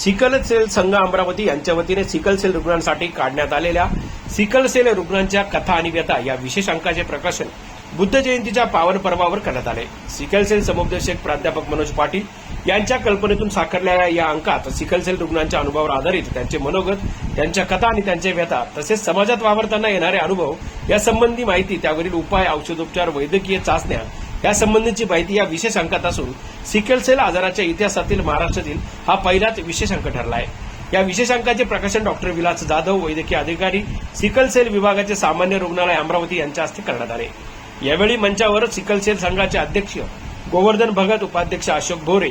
Sickle sale संघ अमरावती यांच्या वतीने सिकल सेल रुग्णांसाठी काढण्यात आलेल्या सिकल सेल रुग्णांच्या कथा आणि व्यथा या विशेष अंकाचे प्रकाशन बुद्ध जयंतीच्या पावन पर्वावर करण्यात आले. सिकल सेल समुपदेशक प्राध्यापक मनोज पाटील यांच्या कल्पनेतून साकारलेल्या या अंकात सिकल सेल रुग्णांच्या अनुभवावर आधारित त्यांचे मनोगत त्यांच्या कथा आणि त्यांचे व्यथा तसेच समाजात वावरताना येणारे अनुभव यासंबंधी माहिती त्यावरील उपाय औषधोपचार वैद्यकीय चाचण्या यासंबंधीची माहिती या विशेष अंकात असून सिकेलसेल आजाराच्या इतिहासातील महाराष्ट्रातील हा पहिलाच विशेष अंक ठरला आहे. या विशेष अंकाचे प्रकाशन डॉक्टर विलास जाधव वैद्यकीय अधिकारी सिकलसेल विभागाचे सामान्य रुग्णालय अमरावती यांच्या हस्ते करण्यात आले. यावेळी मंचावर सिकलसेल संघाचे अध्यक्ष गोवर्धन भगत उपाध्यक्ष अशोक भोरे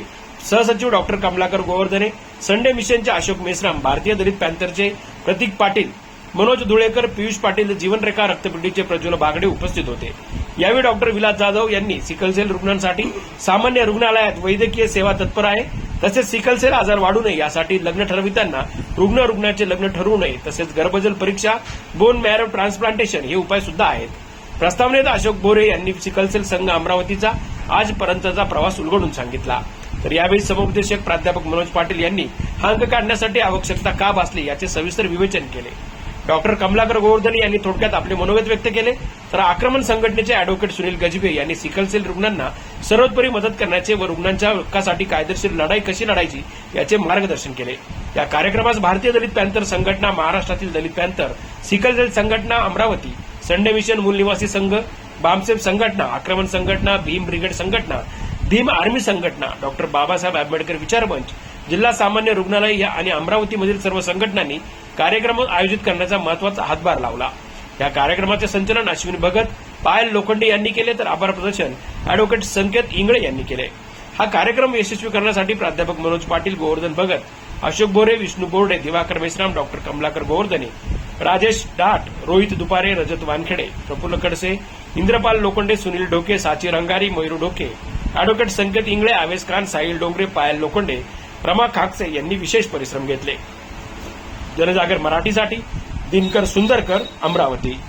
सहसचिव डॉक्टर कमलाकर गोवर्धने संडे मिशनचे अशोक मेश्राम भारतीय दलित पॅन्थरचे प्रतीक पाटील मनोज धुळेकर पियुष पाटील जीवनरेखा रक्तपेढीचे प्रज्वल बागडे उपस्थित होते. यावेळी डॉक्टर विलास जाधव यांनी सिकलसेल रुग्णांसाठी सामान्य रुग्णालयात वैद्यकीय सेवा तत्पर आहे. तसेच सिकलसेल आजार वाढू नये यासाठी लग्न ठरवितांना रुग्ण रुग्णाचे लग्न ठरवू नये तसेच गर्भजल परीक्षा बोन मॅरो ट्रान्सप्लांटेशन हे उपाय सुद्धा आहेत. प्रस्तावनेत अशोक बोरे यांनी सिकलसेल संघ अमरावतीचा आजपर्यंतचा प्रवास उलगडून सांगितला. तर यावेळी समुपदेशक प्राध्यापक मनोज पाटील यांनी हा अंक काढण्यासाठी आवश्यकता का भासली याचे सविस्तर विवेचन केले. डॉक्टर कमलाकर गोवर्धन यांनी थोडक्यात आपले मनोगत व्यक्त केले. तर आक्रमण संघटनेचे अॅडव्होकेट सुनील गजबे यांनी सिकलसेल रुग्णांना सर्वोपरी मदत करण्याचे व रुग्णांच्या हक्कासाठी कायदेशीर लढाई कशी लढायची याचे मार्गदर्शन केले. या कार्यक्रमास भारतीय दलित पॅन्थर संघटना महाराष्ट्रातील दलित पॅन्थर सिकलसेल संघटना अमरावती संडे मिशन मूल निवासी संघ बामसेफ संघटना आक्रमण संघटना भीम ब्रिगेड संघटना भीम आर्मी संघटना डॉक्टर बाबासाहेब आंबेडकर विचारमंच जिल्हा सामान्य रुग्णालय या आणि अमरावतीमधील सर्व संघटनांनी कार्यक्रम आयोजित करण्याचा महत्त्वाचा हातभार लावला. या कार्यक्रमाचे संचलन अश्विनी भगत पायल लोखंडे यांनी केले तर आभार प्रदर्शन अॅडव्होकेट संकेत इंगळे यांनी केले. हा कार्यक्रम यशस्वी करण्यासाठी प्राध्यापक मनोज पाटील गोवर्धन भगत अशोक बोरे विष्णू बोर्डे दिवाकर मेश्राम डॉक्टर कमलाकर गोवर्धने राजेश डाट रोहित दुपारे रजत वानखेडे प्रफुल्ल खडसे इंद्रपाल लोखंडे सुनील ढोके साची रंगारी मयूर ढोके अॅडव्होकेट संकेत इंगळे आवेश खान साहिल डोंगरे पायल लोखंडे रमा खाकसे यांनी विशेष परिश्रम घेतले. जनजागर मराठीसाठी दिनकर सुंदरकर अमरावती.